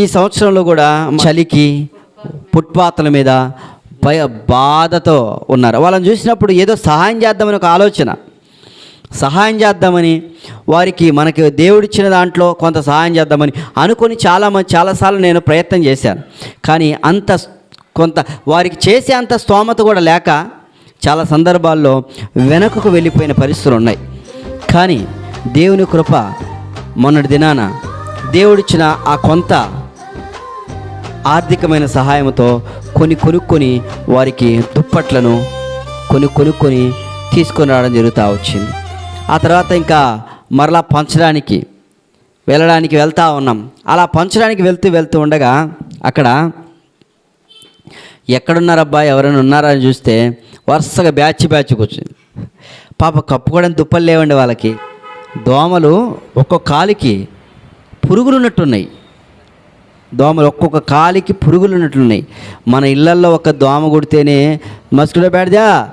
ఈ సంవత్సరంలో కూడా చలికి ఫుట్పాత్ల మీద భయ బాధతో ఉన్నారు. వాళ్ళని చూసినప్పుడు ఏదో సహాయం చేద్దామని ఒక ఆలోచన. సహాయం చేద్దామని వారికి మనకి దేవుడిచ్చిన దాంట్లో కొంత సహాయం చేద్దామని అనుకొని చాలామంది చాలాసార్లు నేను ప్రయత్నం చేశాను. కానీ అంత కొంత వారికి చేసే అంత స్తోమత కూడా లేక చాలా సందర్భాల్లో వెనకకు వెళ్ళిపోయిన పరిస్థితులు ఉన్నాయి. కానీ దేవుని కృప మొన్నటి దినాన దేవుడిచ్చిన ఆ కొంత ఆర్థికమైన సహాయంతో కొన్ని కొనుక్కొని వారికి దుప్పట్లను కొన్ని కొనుక్కొని తీసుకొని రావడం జరుగుతూ వచ్చింది. ఆ తర్వాత ఇంకా మరలా పంచడానికి వెళ్ళడానికి వెళ్తూ ఉన్నాం. అలా పంచడానికి వెళ్తూ వెళ్తూ ఉండగా అక్కడ ఎక్కడున్నారబ్బా ఎవరైనా ఉన్నారా అని చూస్తే వరుసగా బ్యాచ్ బ్యాచ్ కూర్చుంది. పాప కప్పుకోవడానికి దుప్పలు లేవండి వాళ్ళకి. దోమలు ఒక్కొక్క కాలికి పురుగులు ఉన్నట్టున్నాయి దోమలు ఒక్కొక్క కాలికి పురుగులు ఉన్నట్లున్నాయి మన ఇళ్ళల్లో ఒక దోమ కుడితేనే మస్కిటో పెడదా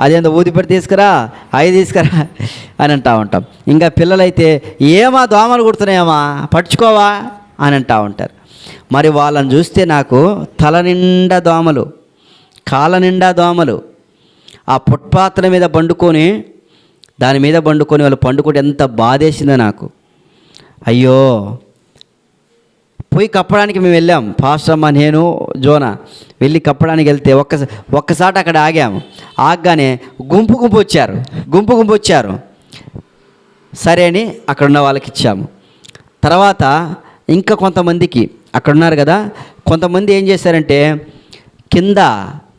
అదేందో ఊదిపడి తీసుకురా అవి తీసుకురా అని అంటూ ఉంటాం. ఇంకా పిల్లలైతే ఏమా దోమలు కుడుతున్నాయమ్మా? పట్టుకోవా అని అంటూ ఉంటారు. మరి వాళ్ళని చూస్తే నాకు తల నిండా దోమలు కాళ్ళ నిండా దోమలు ఆ పుట్పాత్ర మీద పండుకొని దాని మీద పండుకొని వాళ్ళు పండుకుంటే ఎంత బాధేసిందో నాకు. అయ్యో పోయి కప్పడానికి మేము వెళ్ళాం. పాస్టర్ అమ్మ నేను జోనా వెళ్ళి కప్పడానికి వెళ్తే ఒక్క ఒక్కసారి అక్కడ ఆగాము ఆగగానే గుంపు గుంపు వచ్చారు. గుంపు గుంపు వచ్చారు. సరే అని అక్కడ ఉన్న వాళ్ళకి ఇచ్చాము. తర్వాత ఇంకా కొంతమందికి అక్కడున్నారు కదా కొంతమంది ఏం చేశారంటే కింద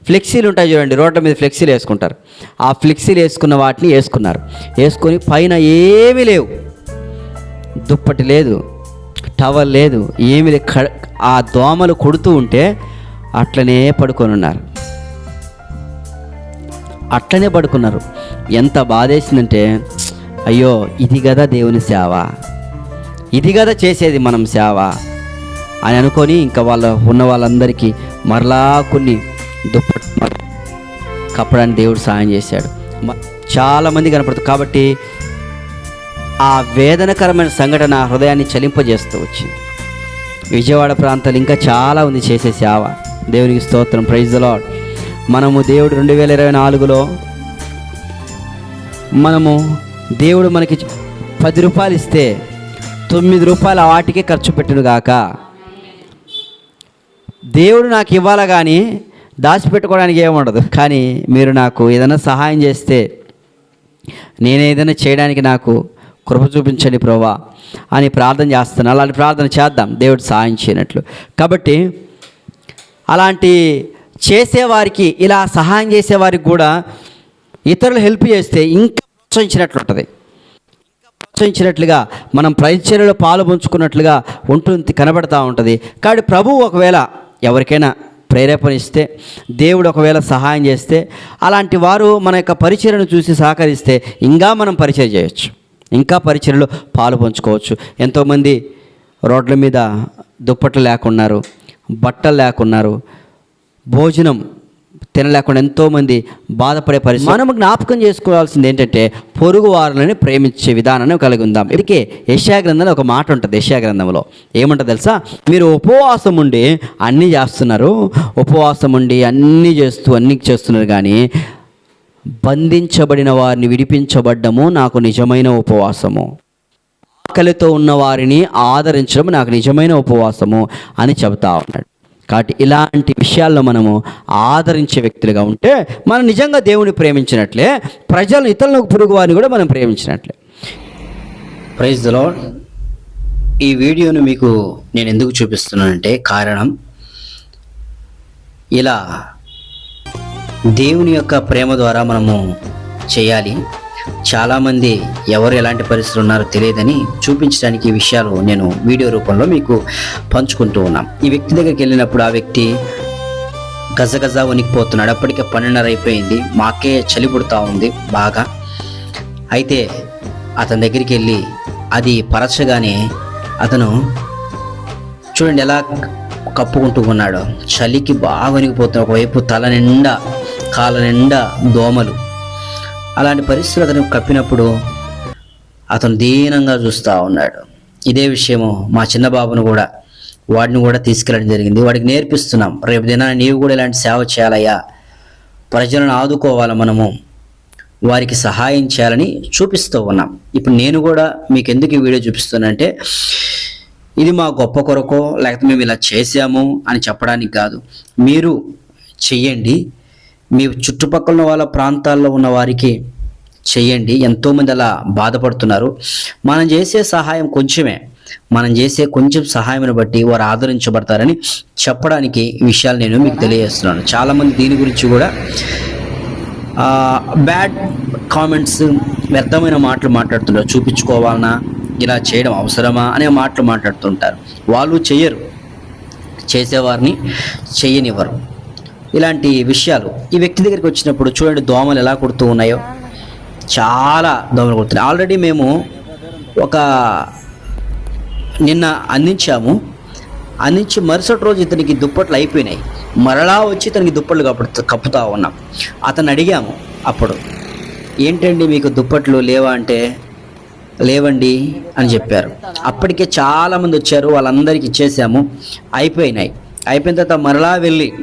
ఫ్లెక్సీలు ఉంటాయి చూడండి రోడ్ల మీద ఫ్లెక్సీలు వేసుకుంటారు. ఆ ఫ్లెక్సీలు వేసుకున్న వాటిని వేసుకున్నారు. వేసుకొని పైన ఏమీ లేవు. దుప్పటి లేదు. టవల్ లేదు. ఏమి లేదు. క- ఆ దోమలు కొడుతూ ఉంటే అట్లనే పడుకొని ఉన్నారు అట్లనే పడుకున్నారు. ఎంత బాధేసిందంటే అయ్యో ఇది కదా దేవుని సేవ. ఇది కదా చేసేది మనం సేవ అని అనుకొని ఇంకా వాళ్ళ ఉన్న వాళ్ళందరికీ మరలా కొన్ని దుప్పటి కప్పడానికి దేవుడు సాయం చేశాడు. చాలామంది కనపడుతుంది కాబట్టి ఆ వేదనకరమైన సంఘటన హృదయాన్ని చలింపజేస్తూ వచ్చింది. విజయవాడ ప్రాంతాలు ఇంకా చాలా ఉంది చేసే సేవ. దేవునికి స్తోత్రం. ప్రైజ్ లాడ్ మనము దేవుడు రెండు వేల ఇరవై నాలుగులో మనము దేవుడు మనకి పది రూపాయలు ఇస్తే తొమ్మిది రూపాయలు వాటికే ఖర్చు పెట్టును గాక. దేవుడు నాకు ఇవ్వాలా కానీ దాచిపెట్టుకోవడానికి ఏముండదు కానీ మీరు నాకు ఏదైనా సహాయం చేస్తే నేను ఏదైనా చేయడానికి నాకు కృప చూపించండి ప్రభా అని ప్రార్థన చేస్తున్నాను అలాంటి ప్రార్థన చేద్దాం. దేవుడు సాయం చేయనట్లు. కాబట్టి అలాంటి చేసేవారికి ఇలా సహాయం చేసేవారికి కూడా ఇతరులు హెల్ప్ చేస్తే ఇంకా ప్రోత్సహించినట్లు ఉంటుంది. ప్రోత్సహించినట్లుగా మనం పరిచర్యలో పాలు పంచుకున్నట్లుగా ఉంటుంది కనబడతా ఉంటుంది. కాబట్టి ప్రభువు ఒకవేళ ఎవరికైనా ప్రేరేపణ ఇస్తే దేవుడు ఒకవేళ సహాయం చేస్తే అలాంటి వారు మన యొక్క పరిచయను చూసి సహకరిస్తే ఇంకా మనం పరిచయం చేయొచ్చు. ఇంకా పరిచర్యలో పాలు పంచుకోవచ్చు. ఎంతోమంది రోడ్ల మీద దుప్పట్లు లేకున్నారు బట్టలు లేకున్నారు భోజనం తినలేకుండా ఎంతోమంది బాధపడే పరిస్థితి. మనం జ్ఞాపకం చేసుకోవాల్సింది ఏంటంటే పొరుగు వారులని ప్రేమించే విధానాన్ని కలిగి ఉందాం. ఇదికే యశా గ్రంథంలో ఒక మాట ఉంటుంది యశా గ్రంథంలో. తెలుసా? మీరు ఉపవాసం ఉండి అన్నీ చేస్తున్నారు ఉపవాసం ఉండి అన్నీ చేస్తూ అన్నీ చేస్తున్నారు కానీ బంధించబడిన వారిని విడిపించబడ్డము నాకు నిజమైన ఉపవాసము. ఆకలితో ఉన్న వారిని ఆదరించడం నాకు నిజమైన ఉపవాసము అని చెబుతా ఉన్నాడు. కాబట్టి ఇలాంటి విషయాల్లో మనము ఆదరించే వ్యక్తులుగా ఉంటే మనం నిజంగా దేవుని ప్రేమించినట్లే ప్రజలు ఇతరులకు పొరుగు వారిని కూడా మనం ప్రేమించినట్లే. ప్రైజ్ ద ఈ వీడియోను మీకు నేను ఎందుకు చూపిస్తున్నానంటే కారణం ఇలా దేవుని యొక్క ప్రేమ ద్వారా మనము చేయాలి. చాలామంది ఎవరు ఎలాంటి పరిస్థితులు ఉన్నారో తెలియదని చూపించడానికి ఈ విషయాలు నేను వీడియో రూపంలో మీకు పంచుకుంటూ ఉన్నాం. ఈ వ్యక్తి దగ్గరికి వెళ్ళినప్పుడు ఆ వ్యక్తి గజగజ వణికిపోతున్నాడు. అప్పటికే పన్నెండున్నర అయిపోయింది. మాకే చలి పుడతా ఉంది బాగా. అయితే అతని దగ్గరికి వెళ్ళి అది పరచగానే అతను చూడండి ఎలా కప్పుకుంటూ ఉన్నాడు. చలికి బాగా వణికిపోతున్నాడు. ఒకవైపు తల నిండా కాళ్ళ నిండా దోమలు. అలాంటి పరిస్థితులు అతను కప్పినప్పుడు అతను దీనంగా చూస్తూ ఉన్నాడు. ఇదే విషయము మా చిన్న బాబును కూడా వాడిని కూడా తీసుకెళ్ళడం జరిగింది. వాడికి నేర్పిస్తున్నాం. రేపు దినాన నీవు కూడా ఇలాంటి సేవ చేయాలయ్యా. ప్రజలను ఆదుకోవాలి మనము. వారికి సహాయం చేయాలని చూపిస్తూ ఉన్నాం. ఇప్పుడు నేను కూడా మీకు ఎందుకు ఈ వీడియో చూపిస్తున్నానంటే ఇది మా గొప్ప కొరకో లేకపోతే మేము ఇలా చేసాము అని చెప్పడానికి కాదు. మీరు చెయ్యండి. మీ చుట్టుపక్కల ఉన్న వాళ్ళ ప్రాంతాల్లో ఉన్న వారికి చేయండి. ఎంతోమంది అలా బాధపడుతున్నారు. మనం చేసే సహాయం కొంచెమే. మనం చేసే కొంచెం సహాయం బట్టి వారు ఆదరించబడతారని చెప్పడానికి ఈ విషయాలు నేను మీకు తెలియజేస్తున్నాను. చాలామంది దీని గురించి కూడా బ్యాడ్ కామెంట్స్ వ్యర్థమైన మాటలు మాట్లాడుతుంటారు చూపించుకోవాలనా ఇలా చేయడం అవసరమా అనే మాటలు మాట్లాడుతుంటారు. వాళ్ళు చేయరు. చేసేవారిని చేయనివ్వరు. ఇలాంటి విషయాలు ఈ వ్యక్తి దగ్గరికి వచ్చినప్పుడు చూడండి దోమలు ఎలా కుడుతూ ఉన్నాయో. చాలా దోమలు కుడుతున్నాయి. ఆల్రెడీ మేము ఒక నిన్న అందించాము. అందించి మరుసటి రోజు ఇతనికి దుప్పట్లు అయిపోయినాయి. మరలా వచ్చి ఇతనికి దుప్పట్లు కప్పు కప్పుతా ఉన్నాం. అతను అడిగాము అప్పుడు ఏంటండి మీకు దుప్పట్లు లేవా అంటే? లేవండి అని చెప్పారు. అప్పటికే చాలామంది వచ్చారు. వాళ్ళందరికీ ఇచ్చేసాము. అయిపోయినాయి. అయిపోయిన తర్వాత మరలా వెళ్ళి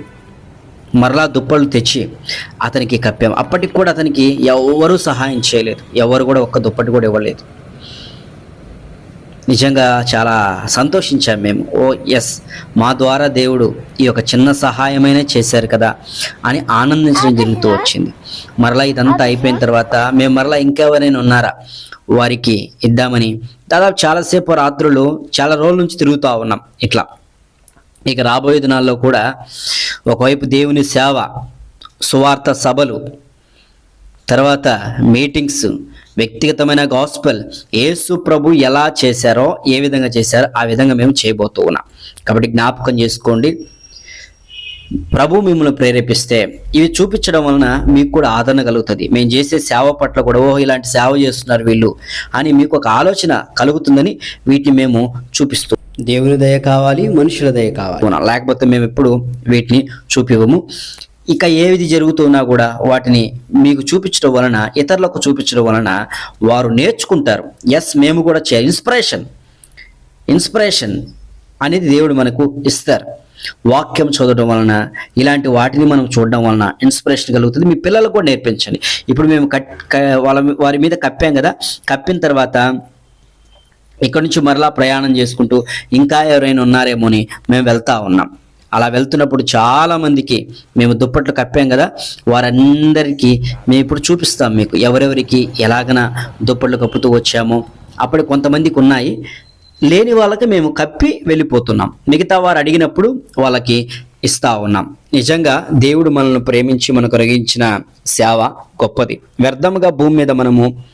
మరలా దుప్పలు తెచ్చి అతనికి కప్పాము అప్పటికి కూడా అతనికి ఎవరు సహాయం చేయలేదు. ఎవరు కూడా ఒక్క దుప్పటి కూడా ఇవ్వలేదు. నిజంగా చాలా సంతోషించాం మేము. ఓ ఎస్ మా ద్వారా దేవుడు ఈ యొక్క చిన్న సహాయమైనా చేశారు కదా అని ఆనందించడం జరుగుతూ వచ్చింది. మరలా ఇదంతా అయిపోయిన తర్వాత మేము మరలా ఇంకెవరైనా ఉన్నారా? వారికి ఇద్దామని. దాదాపు చాలాసేపు రాత్రులు చాలా రోజుల నుంచి తిరుగుతూ ఉన్నాం. ఇట్లా. ఇక రాబోయే దినాల్లో కూడా ఒకవైపు దేవుని సేవ సువార్త సభలు తర్వాత మీటింగ్స్ వ్యక్తిగతమైన గాస్పల్ యేసు ప్రభు ఎలా చేశారో ఏ విధంగా చేశారో ఆ విధంగా మేము చేయబోతూ ఉన్నాం. కాబట్టి జ్ఞాపకం చేసుకోండి. ప్రభు మిమ్మల్ని ప్రేరేపిస్తే ఇవి చూపించడం వలన మీకు కూడా ఆదరణ కలుగుతుంది. మేము చేసే సేవ పట్ల కూడా ఓహో ఇలాంటి సేవ చేస్తున్నారు వీళ్ళు అని మీకు ఒక ఆలోచన కలుగుతుందని వీటిని మేము చూపిస్తూ దేవుని దయ కావాలి మనుషుల దయ కావాలి. లేకపోతే మేము ఎప్పుడు వీటిని చూపివ్వము. ఇక ఏది జరుగుతున్నా కూడా వాటిని మీకు చూపించడం వలన ఇతరులకు చూపించడం వలన వారు నేర్చుకుంటారు. ఎస్ మేము కూడా చే ఇన్స్పిరేషన్ ఇన్స్పిరేషన్ అనేది దేవుడు మనకు ఇస్తారు. వాక్యం చదవడం వలన ఇలాంటి వాటిని మనం చూడడం వలన ఇన్స్పిరేషన్ కలుగుతుంది. మీ పిల్లలకు కూడా నేర్పించండి. ఇప్పుడు మేము కట్ వాళ్ళ వారి మీద కప్పాం కదా? కప్పిన తర్వాత ఇక్కడ నుంచి మరలా ప్రయాణం చేసుకుంటూ ఇంకా ఎవరైనా ఉన్నారేమో అని మేము వెళ్తా ఉన్నాం. అలా వెళ్తున్నప్పుడు చాలామందికి మేము దుప్పట్లు కప్పాం కదా వారందరికీ మేము ఇప్పుడు చూపిస్తాం మీకు ఎవరెవరికి ఎలాగన దుప్పట్లు కప్పుతూ వచ్చామో. అప్పుడు కొంతమందికి ఉన్నాయి. లేని వాళ్ళకి మేము కప్పి వెళ్ళిపోతున్నాం. మిగతా వారు అడిగినప్పుడు వాళ్ళకి ఇస్తా ఉన్నాం. నిజంగా దేవుడు మనల్ని ప్రేమించి మనకు రగించిన సేవ గొప్పది. వ్యర్థముగా భూమి మీద మనము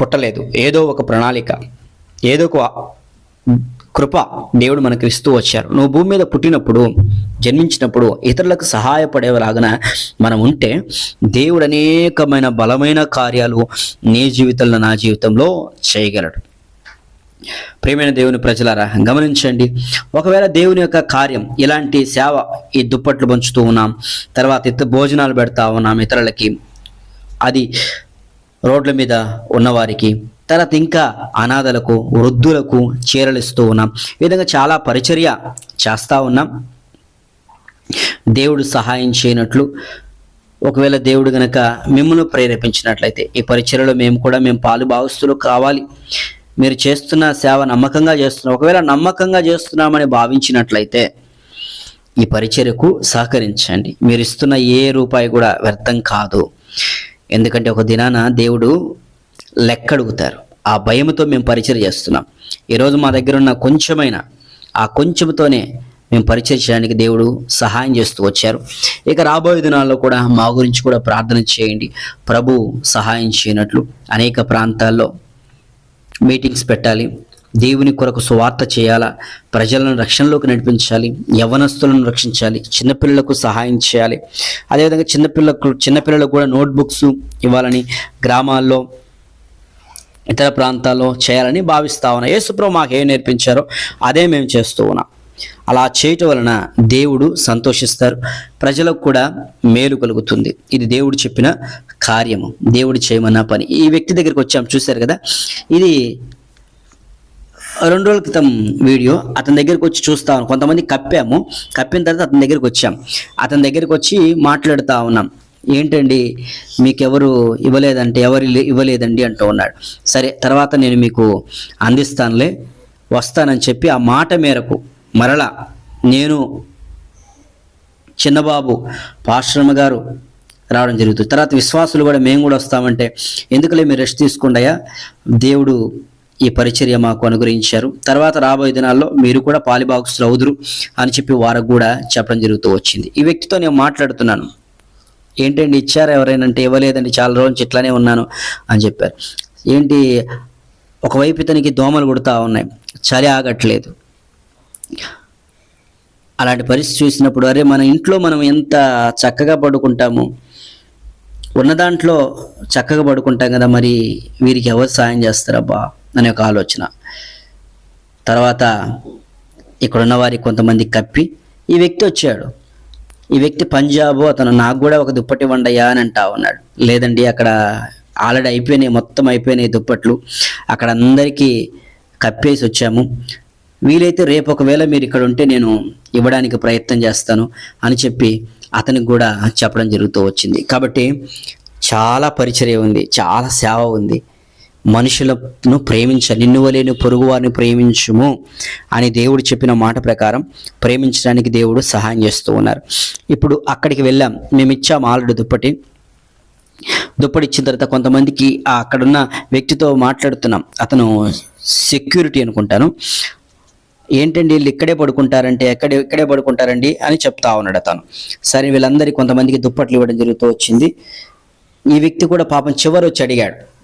పుట్టలేదు. ఏదో ఒక ప్రణాళిక. ఏదో ఒక కృప దేవుడు మనకు ఇస్తూ వచ్చారు. నువ్వు భూమి మీద పుట్టినప్పుడు జన్మించినప్పుడు ఇతరులకు సహాయపడేలాగన మనం ఉంటే దేవుడు అనేకమైన బలమైన కార్యాలు నీ జీవితంలో నా జీవితంలో చేయగలడు. ప్రేమైన దేవుని ప్రజలారా గమనించండి. ఒకవేళ దేవుని యొక్క కార్యం ఇలాంటి సేవ ఈ దుప్పట్లు పంచుతూ ఉన్నాం తర్వాత ఇతర భోజనాలు పెడతా ఉన్నాం ఇతరులకి అది రోడ్ల మీద ఉన్నవారికి తర్వాత ఇంకా అనాథలకు వృద్ధులకు చీరలిస్తూ ఉన్నాం. ఈ విధంగా చాలా పరిచర్య చేస్తూ ఉన్నాం. దేవుడు సహాయం చేయనట్లు ఒకవేళ దేవుడు గనక మిమ్మల్ని ప్రేరేపించినట్లయితే ఈ పరిచయలో మేము కూడా మేము పాలు భావస్తులు కావాలి మీరు చేస్తున్న సేవ నమ్మకంగా చేస్తున్నాం. ఒకవేళ నమ్మకంగా చేస్తున్నామని భావించినట్లయితే ఈ పరిచర్యకు సహకరించండి. మీరు ఇస్తున్న ఏ రూపాయి కూడా వ్యర్థం కాదు. ఎందుకంటే ఒక దినాన దేవుడు లెక్క అడుగుతారు ఆ భయంతో మేము పరిచయం చేస్తున్నాం. ఈరోజు మా దగ్గర ఉన్న కొంచెమైన ఆ కొంచెంతోనే మేము పరిచయం చేయడానికి దేవుడు సహాయం చేస్తూ వచ్చారు. ఇక రాబోయే దినాల్లో కూడా మా గురించి కూడా ప్రార్థన చేయండి. ప్రభు సహాయం చేయనట్లు అనేక ప్రాంతాల్లో మీటింగ్స్ పెట్టాలి. దేవుని కొరకు సువార్త చేయాలా? ప్రజలను రక్షణలోకి నడిపించాలి. యవనస్తులను రక్షించాలి. చిన్నపిల్లలకు సహాయం చేయాలి. అదేవిధంగా చిన్నపిల్లకు చిన్నపిల్లలకు కూడా నోట్బుక్స్ ఇవ్వాలని గ్రామాల్లో ఇతర ప్రాంతాల్లో చేయాలని భావిస్తా ఉన్నా. యేసుప్రభు మాకు ఏం నేర్పించారో అదే మేము చేస్తూ ఉన్నాం. అలా చేయటం వలన దేవుడు సంతోషిస్తారు. ప్రజలకు కూడా మేలు కలుగుతుంది. ఇది దేవుడు చెప్పిన కార్యము. దేవుడు చేయమన్న పని. ఈ వ్యక్తి దగ్గరికి వచ్చాం. చూశారు కదా? ఇది రెండు రోజుల క్రితం వీడియో. అతని దగ్గరికి వచ్చి చూస్తా ఉన్నాం. కొంతమంది కప్పాము. కప్పిన తర్వాత అతని దగ్గరికి వచ్చాం. అతని దగ్గరికి వచ్చి మాట్లాడుతూ ఉన్నాం. ఏంటండి మీకెవరు ఇవ్వలేదంటే ఎవరు ఇవ్వలేదండి అంటూ ఉన్నాడు. సరే తర్వాత నేను మీకు అందిస్తానులే వస్తానని చెప్పి ఆ మాట మేరకు మరలా నేను చిన్నబాబు పాశ్రమ గారు రావడం జరుగుతుంది. తర్వాత విశ్వాసులు కూడా మేము కూడా వస్తామంటే ఎందుకులే మీరు రెస్ట్ తీసుకుండయా దేవుడు ఈ పరిచర్య మాకు అనుగ్రహించారు. తర్వాత రాబోయే దినాల్లో మీరు కూడా పాలిబాక్సులు అవుదురు అని చెప్పి వారికి కూడా చెప్పడం జరుగుతూ వచ్చింది. ఈ వ్యక్తితో నేను మాట్లాడుతున్నాను. ఏంటండి ఇచ్చారు ఎవరైనా అంటే ఇవ్వలేదండి చాలా రోజుల నుంచి ఇట్లానే ఉన్నాను అని చెప్పారు. ఏంటి ఒకవైపు ఇతనికి దోమలు కొడుతూ ఉన్నాయి చలి ఆగట్లేదు. అలాంటి పరిస్థితి చూసినప్పుడు అరే మన ఇంట్లో మనం ఎంత చక్కగా పడుకుంటాము ఉన్న దాంట్లో చక్కగా పడుకుంటాం కదా మరి వీరికి ఎవరు సాయం చేస్తారబ్బా అనే ఒక ఆలోచన. తర్వాత ఇక్కడ ఉన్న వారికి కొంతమంది కప్పి ఈ వ్యక్తి వచ్చాడు. ఈ వ్యక్తి పంజాబు అతను నాకు కూడా ఒక దుప్పటి వండయ్యా అని అంటా ఉన్నాడు. లేదండి అక్కడ ఆల్రెడీ అయిపోయినాయి మొత్తం అయిపోయినాయి దుప్పట్లు. అక్కడ అందరికీ కప్పేసి వచ్చాము. వీలైతే రేపు ఒకవేళ మీరు ఇక్కడ ఉంటే నేను ఇవ్వడానికి ప్రయత్నం చేస్తాను అని చెప్పి అతనికి కూడా చెప్పడం జరుగుతూ వచ్చింది. కాబట్టి చాలా పరిచర్య ఉంది చాలా సేవ ఉంది. మనుషులను ప్రేమించ నిన్ను వలేని పొరుగు వారిని ప్రేమించుము అని దేవుడు చెప్పిన మాట ప్రకారం ప్రేమించడానికి దేవుడు సహాయం చేస్తూ ఉన్నారు. ఇప్పుడు అక్కడికి వెళ్ళాం. మేము ఇచ్చాం ఆల్రెడీ దుప్పటి. దుప్పటి ఇచ్చిన తర్వాత కొంతమందికి అక్కడున్న వ్యక్తితో మాట్లాడుతున్నాం. అతను సెక్యూరిటీ అనుకుంటాను. ఏంటండి వీళ్ళు ఇక్కడే పడుకుంటారంటే ఎక్కడే ఇక్కడే పడుకుంటారండి అని చెప్తా ఉన్నాడు అతను. సరే వీళ్ళందరికీ కొంతమందికి దుప్పట్లు ఇవ్వడం జరుగుతూ వచ్చింది. ఈ వ్యక్తి కూడా పాపం చివరి వచ్చి అడిగాడు.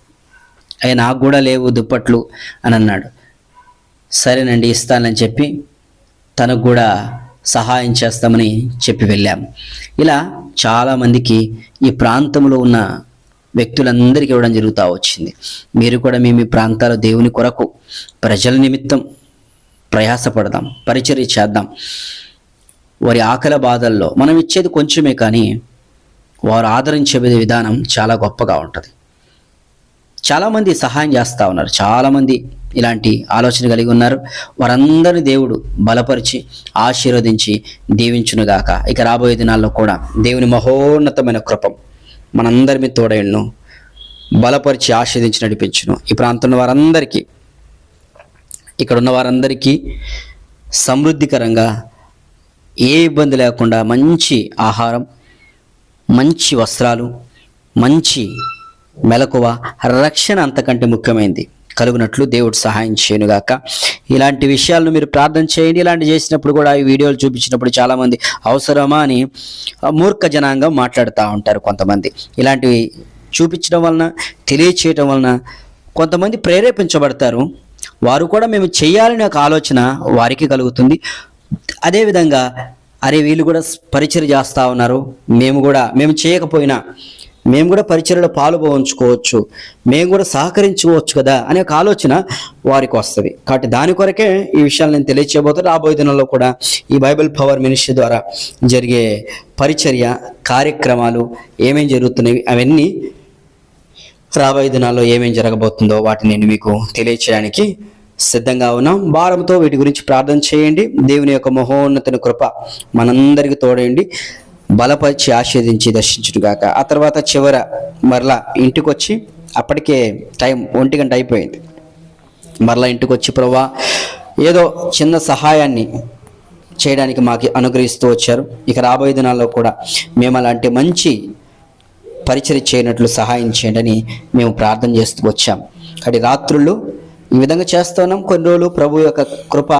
అయ్యా నాకు కూడా లేవు దుప్పట్లు అని అన్నాడు. సరేనండి ఇస్తానని చెప్పి తనకు కూడా సహాయం చేస్తామని చెప్పి వెళ్ళాము ఇలా చాలామందికి ఈ ప్రాంతంలో ఉన్న వ్యక్తులందరికీ ఇవ్వడం జరుగుతూ వచ్చింది. మీరు కూడా మీ మీ ప్రాంతాల దేవుని కొరకు ప్రజల నిమిత్తం ప్రయాసపడదాం పరిచర్య చేద్దాం. వారి ఆకలి బాధల్లో మనం ఇచ్చేది కొంచెమే కానీ వారు ఆదరించే విధానం చాలా గొప్పగా ఉంటుంది. చాలామంది సహాయం చేస్తూ ఉన్నారు. చాలామంది ఇలాంటి ఆలోచన కలిగి ఉన్నారు. వారందరిని దేవుడు బలపరిచి ఆశీర్వదించి దీవించునుగాక. ఇక రాబోయే దినాల్లో కూడా దేవుని మహోన్నతమైన కృపం మనందరి మీద తోడైండును బలపరిచి ఆశీర్వదించి నడిపించును. ఈ ప్రాంతంలో వారందరికీ ఇక్కడ ఉన్న వారందరికీ సమృద్ధికరంగా ఏ ఇబ్బంది లేకుండా మంచి ఆహారం మంచి వస్త్రాలు మంచి మెలకువ రక్షణ అంతకంటే ముఖ్యమైనది కలుగునట్లు దేవుడు సహాయం చేయనుగాక. ఇలాంటి విషయాలను మీరు ప్రార్థన చేయండి. ఇలాంటి చేసినప్పుడు కూడా ఈ వీడియోలు చూపించినప్పుడు చాలామంది అవసరమా అని మూర్ఖ జనాంగం మాట్లాడుతూ ఉంటారు కొంతమంది. ఇలాంటివి చూపించడం వలన తెలియచేయటం వలన కొంతమంది ప్రేరేపించబడతారు. వారు కూడా మేము చేయాలనే ఒక ఆలోచన వారికి కలుగుతుంది. అదేవిధంగా అరే వీళ్ళు కూడా పరిచయం చేస్తూ ఉన్నారు. మేము కూడా మేము చేయకపోయినా మేము కూడా పరిచయలో పాలు మేము కూడా సహకరించుకోవచ్చు కదా అనే ఒక ఆలోచన వారికి వస్తుంది. కాబట్టి దాని కొరకే ఈ విషయాలు నేను తెలియచేయబోతే రాబోయే దినంలో కూడా ఈ బైబిల్ పవర్ మినిస్ట్రీ ద్వారా జరిగే పరిచర్య కార్యక్రమాలు ఏమేం జరుగుతున్నాయి అవన్నీ రాబోయే దినాల్లో ఏమేమి జరగబోతుందో వాటిని నేను మీకు తెలియచేయడానికి సిద్ధంగా ఉన్నాం. భారంతో వీటి గురించి ప్రార్థన చేయండి. దేవుని యొక్క మహోన్నతని కృప మనందరికీ తోడండి. బలపరిచి ఆశీర్దించి దర్శించుడుగాక ఆ తర్వాత చివర మరలా ఇంటికి వచ్చి అప్పటికే టైం ఒంటి గంట అయిపోయింది. మరలా ఇంటికి వచ్చి ప్రభా ఏదో చిన్న సహాయాన్ని చేయడానికి మాకు అనుగ్రహిస్తూ వచ్చారు. ఇక రాబోయే దినాల్లో కూడా మేము అలాంటి మంచి పరిచయం చేయనట్లు సహాయం చేయండి అని మేము ప్రార్థన చేస్తూ వచ్చాం. అటు రాత్రులు ఈ విధంగా చేస్తున్నాం కొన్ని రోజులు ప్రభు యొక్క కృప